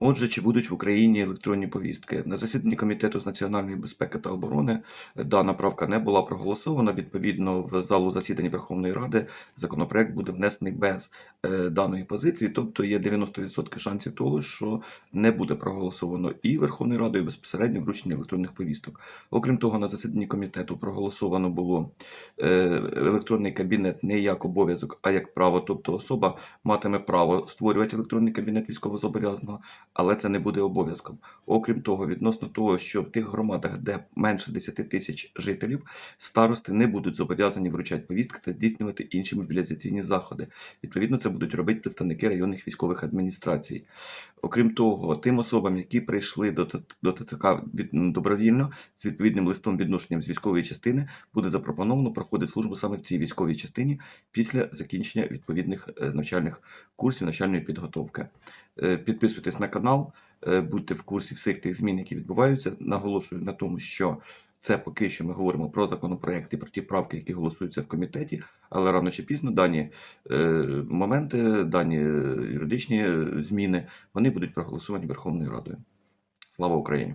Отже, чи будуть в Україні електронні повістки? На засіданні Комітету з національної безпеки та оборони дана правка не була проголосована. Відповідно, в залу засідань Верховної Ради законопроект буде внесений без е, даної позиції, тобто є 90% шансів того, що не буде проголосовано і Верховною Радою безпосередньо вручення електронних повісток. Окрім того, на засіданні комітету проголосовано було е, електронний кабінет не як обов'язок, а як право, тобто особа матиме право створювати електронний кабінет військовозобов'язаного але це не буде обов'язком. Окрім того, відносно того, що в тих громадах, де менше 10 тисяч жителів, старости не будуть зобов'язані вручати повістки та здійснювати інші мобілізаційні заходи. Відповідно, це будуть робити представники районних військових адміністрацій. Окрім того, тим особам, які прийшли до, ТЦК добровільно з відповідним листом відношенням з військової частини, буде запропоновано проходити службу саме в цій військовій частині після закінчення відповідних е, навчальних курсів, навчальної підготовки. Е, Підписуйтесь на канал, е, будьте в курсі всіх тих змін, які відбуваються. Наголошую на тому, що це поки що ми говоримо про законопроект і про ті правки, які голосуються в комітеті, але рано чи пізно дані е, моменти, дані юридичні е, зміни, вони будуть проголосовані Верховною Радою. Слава Україні!